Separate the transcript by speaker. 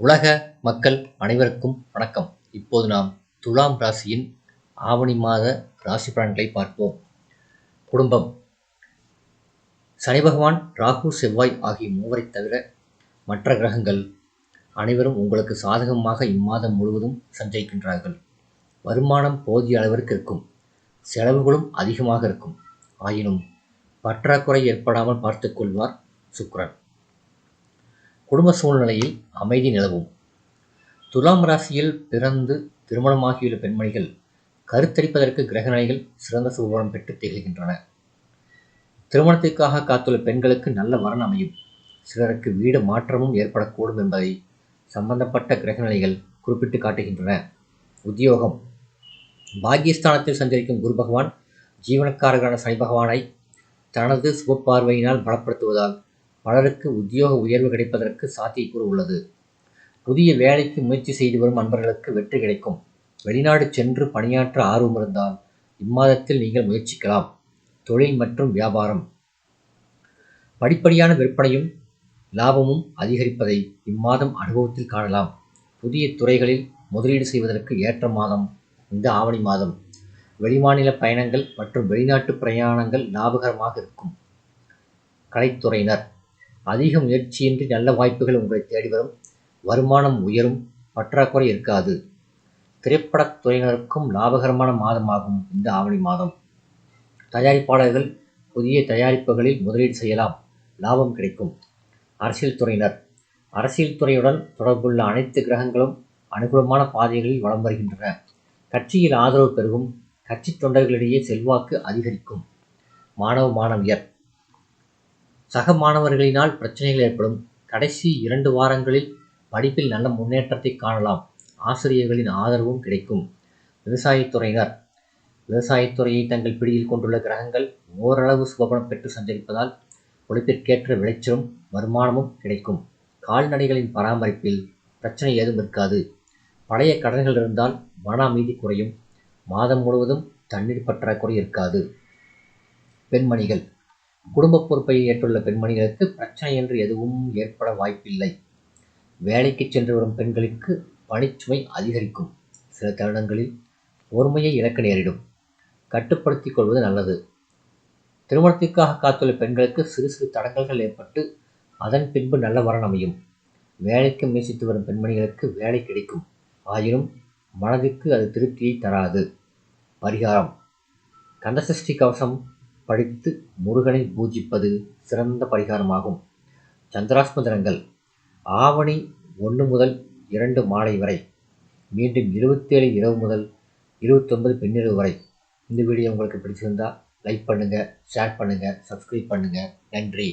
Speaker 1: உலக மக்கள் அனைவருக்கும் வணக்கம். இப்போது நாம் துலாம் ராசியின் ஆவணி மாத ராசி பலன்களை பார்ப்போம். குடும்பம். சனி பகவான் ராகு செவ்வாய் ஆகிய மூவரை தவிர மற்ற கிரகங்கள் அனைவரும் உங்களுக்கு சாதகமாக இம்மாதம் முழுவதும் சஞ்சரிக்கின்றார்கள். வருமானம் போதிய அளவிற்கு இருக்கும். செலவுகளும் அதிகமாக இருக்கும். ஆயினும் பற்றாக்குறை ஏற்படாமல் பார்த்துக்கொள்வார் சுக்ரன் குடும்ப சூழ்நிலையில் அமைதி நிலவும். துலாம் ராசியில் பிறந்து திருமணமாகியுள்ள பெண்மணிகள் கருத்தரிப்பதற்கு கிரகநிலைகள் சிறந்த சுபபலம் பெற்று திகழ்கின்றன. திருமணத்திற்காக காத்துள்ள பெண்களுக்கு நல்ல வரன் அமையும். சிலருக்கு வீடு மாற்றமும் ஏற்படக்கூடும் என்பதை சம்பந்தப்பட்ட கிரகநிலைகள் குறிப்பிட்டு காட்டுகின்றன. உத்தியோகம். பாகிஸ்தானத்தில் சஞ்சரிக்கும் குரு பகவான் ஜீவனக்காரர்களான சனி பகவானை தனது சுபப்பார்வையினால் பலப்படுத்துவதால் பலருக்கு உத்தியோக உயர்வு கிடைப்பதற்கு சாத்தியக்கூறு உள்ளது. புதிய வேலைக்கு முயற்சி செய்து வரும் அன்பர்களுக்கு வெற்றி கிடைக்கும். வெளிநாடு சென்று பணியாற்ற ஆர்வம் இருந்தால் இம்மாதத்தில் நீங்கள் முயற்சிக்கலாம். தொழில் மற்றும் வியாபாரம். படிப்படியான விற்பனையும் லாபமும் அதிகரிப்பதை இம்மாதம் அனுபவத்தில் காணலாம். புதிய துறைகளில் முதலீடு செய்வதற்கு ஏற்ற மாதம் இந்த ஆவணி மாதம். வெளிமாநில பயணங்கள் மற்றும் வெளிநாட்டு பிரயாணங்கள் லாபகரமாக இருக்கும். கலைத்துறையினர். அதிக முயற்சியின்றி நல்ல வாய்ப்புகள் உங்களை தேடி வரும். வருமானம் உயரும். பற்றாக்குறை இருக்காது. திரைப்படத் துறையினருக்கும் லாபகரமான மாதமாகும் இந்த ஆவணி மாதம். தயாரிப்பாளர்கள் புதிய தயாரிப்புகளில் முதலீடு செய்யலாம். லாபம் கிடைக்கும். அரசியல் துறையினர். அரசியல் துறையுடன் தொடர்புள்ள அனைத்து கிரகங்களும் அனுகூலமான பாதைகளில் வலம் வருகின்றன. கட்சியில் ஆதரவு பெருகும். கட்சி தொண்டர்களிடையே செல்வாக்கு அதிகரிக்கும். மாணவ மாணவியர். சக மாணவர்களினால் பிரச்சனைகள் ஏற்படும். கடைசி இரண்டு வாரங்களில் படிப்பில் நல்ல முன்னேற்றத்தை காணலாம். ஆசிரியர்களின் ஆதரவும் கிடைக்கும். விவசாயத்துறையினர் விவசாயத்துறையை தங்கள் பிடியில் கொண்டுள்ள கிரகங்கள் ஓரளவு சுபபலம் பெற்று சஞ்சரிப்பதால் உழைப்பிற்கேற்ற விளைச்சலும் வருமானமும் கிடைக்கும். கால்நடைகளின் பராமரிப்பில் பிரச்சனை ஏதும் இருக்காது. பழைய கடன்கள் இருந்தால் மன அமைதி குறையும். மாதம் முழுவதும் தண்ணீர் பற்றாக்குறை இருக்காது. பெண்மணிகள். குடும்ப பொறுப்பை ஏற்றுள்ள பெண்மணிகளுக்கு பிரச்சனை என்று எதுவும் ஏற்பட வாய்ப்பில்லை. வேலைக்கு சென்று வரும் பெண்களுக்கு பணிச்சுமை அதிகரிக்கும். சில தருணங்களில் பொறுமையை இழக்க நேரிடும். கட்டுப்படுத்திக் கொள்வது நல்லது. திருமணத்திற்காக காத்துள்ள பெண்களுக்கு சிறு சிறு தடங்கல்கள் ஏற்பட்டு அதன் பின்பு நல்ல வரன் அமையும். வேலைக்கு முயற்சித்து வரும் பெண்மணிகளுக்கு வேலை கிடைக்கும். ஆயினும் மனதிற்கு அது திருப்தியை தராது. பரிகாரம். கந்தசஷ்டி கவசம் படித்து முருகனை பூஜிப்பது சிறந்த பரிகாரமாகும். சந்திராஷ்ம தினங்கள் ஆவணி ஒன்று முதல் இரண்டு மாலை வரை மீண்டும் இருபத்தேழு இரவு முதல் இருபத்தொன்பது பின்னிரவு வரை. இந்த வீடியோ உங்களுக்கு பிடிச்சிருந்தால் லைக் பண்ணுங்கள் ஷேர் பண்ணுங்கள் சப்ஸ்கிரைப் பண்ணுங்கள் நன்றி.